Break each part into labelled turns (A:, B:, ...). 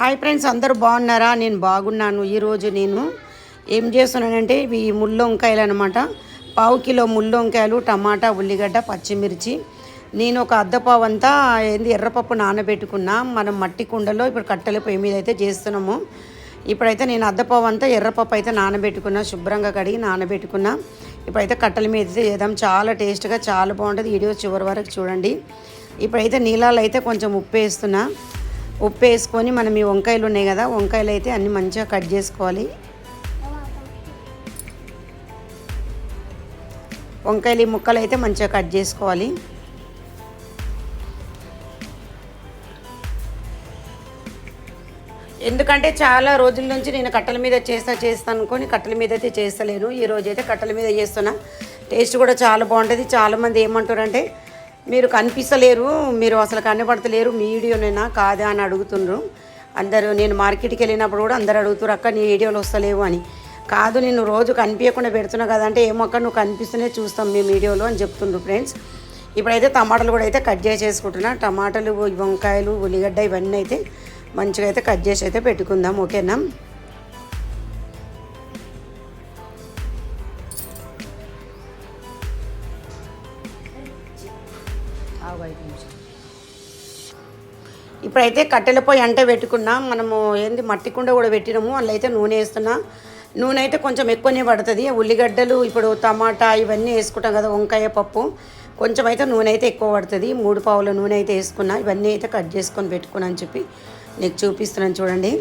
A: Hi friends అందరూ బాగున్నారా? నేను బాగున్నాను. ఈరోజు నేను ఏం చేస్తున్నానంటే ఇవి ముళ్ళు వంకాయలు అనమాట పావు కిలో ముళ్ళు వంకాయలు టమాటా ఉల్లిగడ్డ పచ్చిమిర్చి. నేను ఒక అద్దపావు అంతా ఏంది ఎర్రపప్పు నానబెట్టుకున్నా. మనం మట్టి కుండలో ఇప్పుడు కట్టెల పొయ్యి మీద అయితే చేస్తున్నాము. ఇప్పుడైతే నేను అద్దపావు అంతా ఎర్రపప్పు అయితే నానబెట్టుకున్నా శుభ్రంగా కడిగి నానబెట్టుకున్నా. ఇప్పుడైతే కట్టెల మీద అయితే చేద్దాం. చాలా టేస్ట్గా చాలా బాగుంటుంది. వీడియో చివరి వరకు చూడండి. ఇప్పుడైతే నీళ్ళలో అయితే కొంచెం ఉప్పు వేస్తున్నా. ఉప్పు వేసుకొని మనం ఈ వంకాయలు ఉన్నాయి కదా వంకాయలు అయితే అన్నీ మంచిగా కట్ చేసుకోవాలి. వంకాయలు ఈ ముక్కలు అయితే మంచిగా కట్ చేసుకోవాలి. ఎందుకంటే చాలా రోజుల నుంచి నేను కట్టెల మీద చేస్తా చేస్తాను అనుకొని కట్టెల మీద అయితే చేస్తలేను. ఈ అయితే కట్టెల మీద చేస్తున్నా. టేస్ట్ కూడా చాలా బాగుంటుంది. చాలామంది ఏమంటారంటే మీరు కనిపిస్తలేరు మీరు అసలు కనబడతలేరు మీ వీడియోనేనా కాదా అని అడుగుతుండ్రు. అందరూ నేను మార్కెట్కి వెళ్ళినప్పుడు కూడా అందరు అడుగుతారు అక్క నీ వీడియోలు వస్తలేవు అని. కాదు నేను రోజు కనిపించకుండా పెడుతున్నా కదా అంటే ఏమక్క నువ్వు కనిపిస్తూనే చూస్తాం మేము వీడియోలో అని చెప్తుండ్రు ఫ్రెండ్స్. ఇప్పుడైతే టమాటాలు కూడా అయితే కట్ చేసేసుకుంటున్నా టమాటాలు వంకాయలు ఉల్లిగడ్డ ఇవన్నీ అయితే మంచిగా అయితే కట్ చేసి అయితే పెట్టుకుందాం ఓకేనా? ఇప్పుడైతే కట్టెల పొయ్యి అంటే పెట్టుకున్నాం మనము ఏంది మట్టి కుండ కూడా పెట్టినాము అందులో అయితే నూనె వేస్తున్నా. నూనె అయితే కొంచెం ఎక్కువనే పడుతుంది. ఉల్లిగడ్డలు ఇప్పుడు టమాటా ఇవన్నీ వేసుకుంటాం కదా వంకాయ పప్పు. కొంచెం అయితే నూనె అయితే ఎక్కువ పడుతుంది. మూడు పావుల నూనె అయితే వేసుకున్నా. ఇవన్నీ అయితే కట్ చేసుకొని పెట్టుకున్నా అని చెప్పి నీకు చూపిస్తున్నాను చూడండి.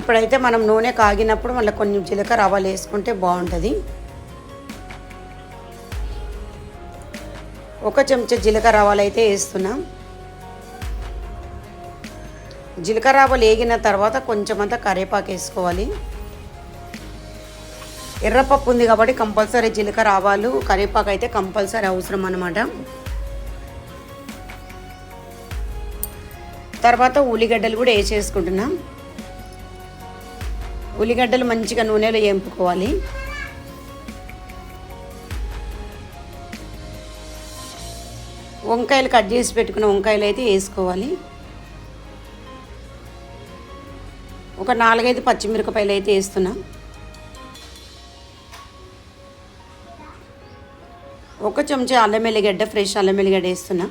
A: ఇప్పుడైతే మనం నూనె కాగినప్పుడు మళ్ళీ కొంచెం జీలకర్ర ఆవాలు వేసుకుంటే బాగుంటుంది. ఒక చెంచా జీలకర్ర ఆవాలు అయితే వేస్తున్నాం. జీలకర్ర ఆవాలు వేగిన తర్వాత కొంచెం అంతా కరివేపాకు వేసుకోవాలి. ఎర్రపప్పు ఉంది కాబట్టి కంపల్సరీ జీలకర్ర ఆవాలు కరివేపాకు అయితే కంపల్సరీ అవసరం అన్నమాట. తర్వాత ఉల్లిగడ్డలు కూడా వేసేసుకుంటున్నాం. ఉల్లిగడ్డలు మంచిగా నూనెలో వేంపుకోవాలి. వంకాయలు కట్ చేసి పెట్టుకున్న వంకాయలు అయితే వేసుకోవాలి. ఒక నాలుగైదు పచ్చిమిరపకాయలు అయితే వేస్తున్నా. ఒక చెంచా అల్లం ఎల్లిగడ్డ ఫ్రెష్ అల్లం ఎల్లిగడ్డ వేస్తున్నా.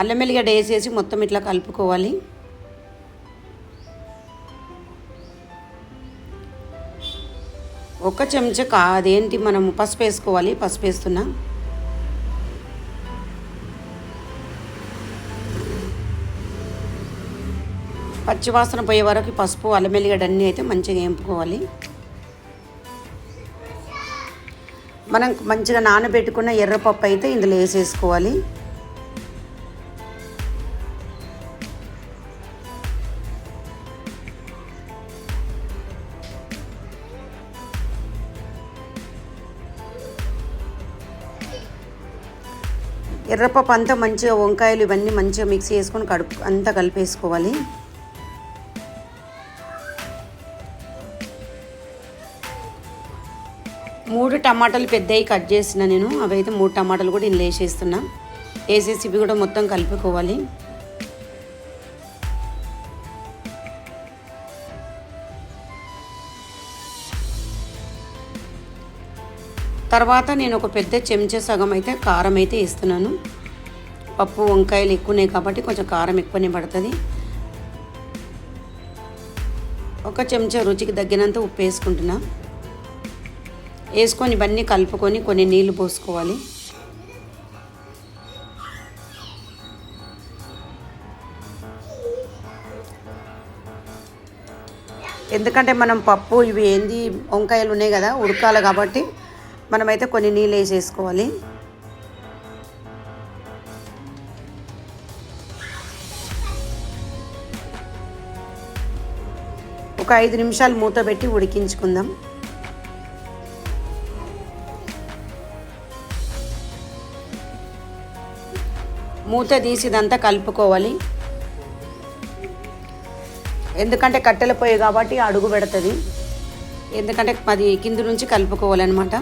A: అల్లం ఎల్లిగడ్డ వేసేసి మొత్తం ఇట్లా కలుపుకోవాలి. ఒక చెంచా కా అదేంటి మనం పసుపు వేసుకోవాలి? పసుపు వేస్తున్నా. పచ్చివాసన పోయే వరకు పసుపు అల్లం ఎల్లిగడ్డ అన్నీ అయితే మంచిగా వేంపుకోవాలి. మనం మంచిగా నానబెట్టుకున్న ఎర్రపప్పు అయితే ఇందులో వేసేసుకోవాలి. ఎర్రపప్పు అంతా మంచిగా వంకాయలు ఇవన్నీ మంచిగా మిక్స్ చేసుకొని కడుపు అంతా కలిపేసుకోవాలి. మూడు టమాటాలు పెద్దవి కట్ చేసిన నేను. అవైతే మూడు టమాటాలు కూడా ఇందులో వేసేస్తున్నా. వేసేసి ఇవి కూడా మొత్తం కలుపుకోవాలి. తర్వాత నేను ఒక పెద్ద చెంచా సగం అయితే కారం అయితే వేస్తున్నాను. పప్పు వంకాయలు ఎక్కువనే కాబట్టి కొంచెం కారం ఎక్కువనే పడుతుంది. ఒక చెంచా రుచికి తగ్గినంత ఉప్పు వేసుకుంటున్నా. వేసుకొని ఇవన్నీ కలుపుకొని కొన్ని నీళ్ళు పోసుకోవాలి. ఎందుకంటే మనం పప్పు ఇవి ఏంది వంకాయలు ఉన్నాయి కదా ఉడకాలి కాబట్టి మనమైతే కొన్ని నీళ్ళు వేసేసుకోవాలి. ఒక ఐదు నిమిషాలు మూత పెట్టి ఉడికించుకుందాం. మూత తీసి ఇదంతా కలుపుకోవాలి. ఎందుకంటే కట్టెల పొయ్యి కాబట్టి అడుగు పెడుతుంది. ఎందుకంటే అది కింద నుంచి కలుపుకోవాలన్నమాట.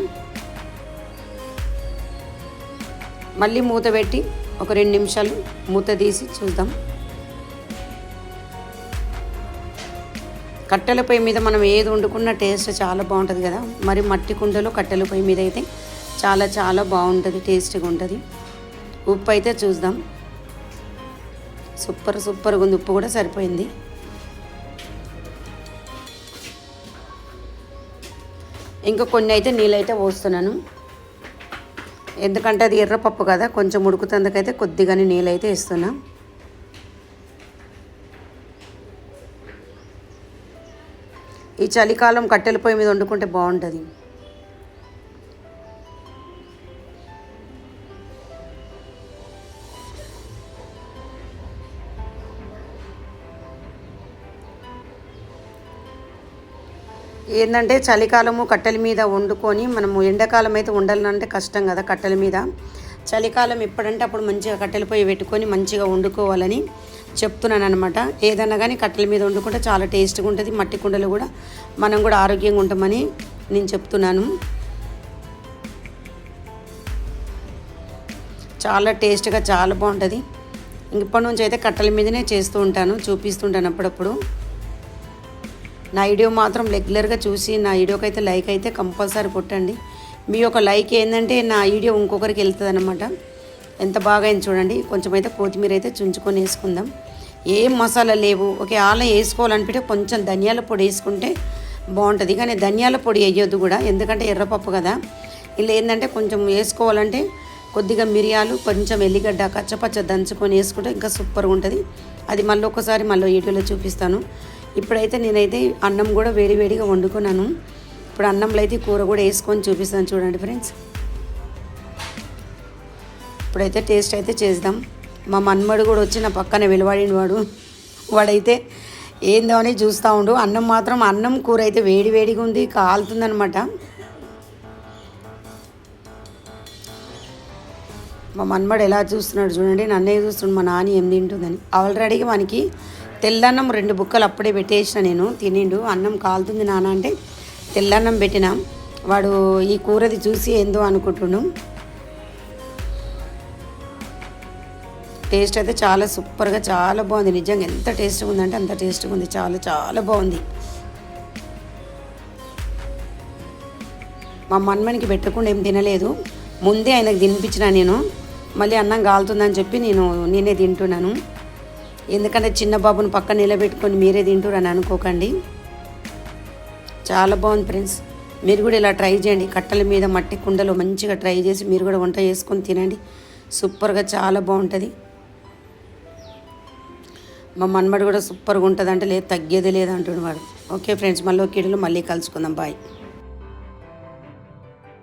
A: మళ్ళీ మూత పెట్టి ఒక రెండు నిమిషాలు మూత తీసి చూద్దాం. కట్టెల పొయ్యి మీద మనం ఏది వండుకున్న టేస్ట్ చాలా బాగుంటుంది కదా. మరి మట్టి కుండలో కట్టెల పొయ్యి మీద అయితే చాలా చాలా బాగుంటుంది టేస్ట్గా ఉంటుంది. ఉప్పు అయితే చూద్దాం. సూపర్ సూపర్గా ఉంది ఉప్పు కూడా సరిపోయింది. ఇంకా కొన్ని అయితే నీళ్ళైతే పోస్తున్నాను. ఎందుకంటే అది ఎర్రపప్పు కదా కొంచెం ఉడుకుతందుకైతే కొద్దిగానే అయితే ఇస్తున్నా ఈ చలికాలం కట్టెల పొయ్యి మీద వండుకుంటే బాగుంటుంది. ఏంటంటే చలికాలము కట్టెల మీద వండుకొని మనము ఎండాకాలం అయితే వండాలంటే కష్టం కదా కట్టెల మీద. చలికాలం ఎప్పుడంటే అప్పుడు మంచిగా కట్టెల పొయ్యి పెట్టుకొని మంచిగా వండుకోవాలని చెప్తున్నాను అనమాట ఏదన్నా కానీ కట్టెల మీద వండుకుంటే చాలా టేస్ట్గా ఉంటుంది మట్టి కుండలు కూడా మనం కూడా ఆరోగ్యంగా ఉంటామని నేను చెప్తున్నాను. చాలా టేస్ట్గా చాలా బాగుంటుంది. ఇప్పటి నుంచి అయితే కట్టెల మీదనే చేస్తూ ఉంటాను చూపిస్తుంటాను అప్పుడప్పుడు. నా వీడియో మాత్రం రెగ్యులర్గా చూసి నా వీడియోకి అయితే లైక్ అయితే కంపల్సరీ కొట్టండి. మీ యొక్క లైక్ ఏంటంటే నా వీడియో ఇంకొకరికి వెళ్తుంది అనమాట ఎంత బాగా అయింది చూడండి. కొంచెం అయితే కొత్తిమీర అయితే చుంచుకొని వేసుకుందాం. ఏం మసాలా లేవు. ఓకే ఆల వేసుకోవాలనిపితే కొంచెం ధనియాల పొడి వేసుకుంటే బాగుంటుంది. కానీ ధనియాల పొడి వేయొద్దు కూడా. ఎందుకంటే ఎర్రపప్పు కదా. ఇలా ఏంటంటే కొంచెం వేసుకోవాలంటే కొద్దిగా మిరియాలు కొంచెం ఎల్లిగడ్డ కచ్చపచ్చ దంచుకొని వేసుకుంటే ఇంకా సూపర్గా ఉంటుంది. అది మళ్ళీ ఒకసారి మళ్ళీ వీడియోలో చూపిస్తాను. ఇప్పుడైతే నేనైతే అన్నం కూడా వేడివేడిగా వండుకున్నాను. ఇప్పుడు అన్నంలో అయితే కూర కూడా వేసుకొని చూపిస్తాను చూడండి ఫ్రెండ్స్. ఇప్పుడైతే టేస్ట్ అయితే చేద్దాం. మా మన్మడు కూడా వచ్చి నా పక్కన వెలువడిన వాడు. వాడైతే ఏందో అని చూస్తూ ఉండు. అన్నం మాత్రం అన్నం కూర అయితే వేడి వేడిగా ఉంది కాలుతుందనమాట మా మన్మడు ఎలా చూస్తున్నాడు చూడండి. నన్నే చూస్తున్నాడు మా నాని ఏం తింటుందని. ఆల్రెడీగా మనకి తెల్లన్నం రెండు బుక్కలు అప్పుడే పెట్టేసిన నేను. తినిండు. అన్నం కాలుతుంది నాన్న అంటే తెల్లన్నం పెట్టిన. వాడు ఈ కూరది చూసి ఏందో అనుకుంటుండు. టేస్ట్ అయితే చాలా సూపర్గా చాలా బాగుంది. నిజంగా ఎంత టేస్ట్గా ఉందంటే అంత టేస్ట్గా ఉంది. చాలా చాలా బాగుంది. మా మన్మనికి పెట్టకుండా ఏం తినలేదు. ముందే ఆయనకు తినిపించిన నేను. మళ్ళీ అన్నం కాలుతుందని చెప్పి నేను నేనే తింటున్నాను. ఎందుకంటే చిన్న బాబుని పక్కన నిలబెట్టుకొని మీరే తింటురని అనుకోకండి. చాలా బాగుంది ఫ్రెండ్స్. మీరు కూడా ఇలా ట్రై చేయండి. కట్టెల మీద మట్టి కుండలో మంచిగా ట్రై చేసి మీరు కూడా వంట చేసుకొని తినండి. సూపర్గా చాలా బాగుంటుంది. మా మన్మడు కూడా సూపర్గా ఉంటుంది అంటే లేదు తగ్గేది లేదు అంటున్నాడు వాడు. ఓకే ఫ్రెండ్స్ మళ్ళీ కిడులు మళ్ళీ కలుసుకుందాం. బాయ్.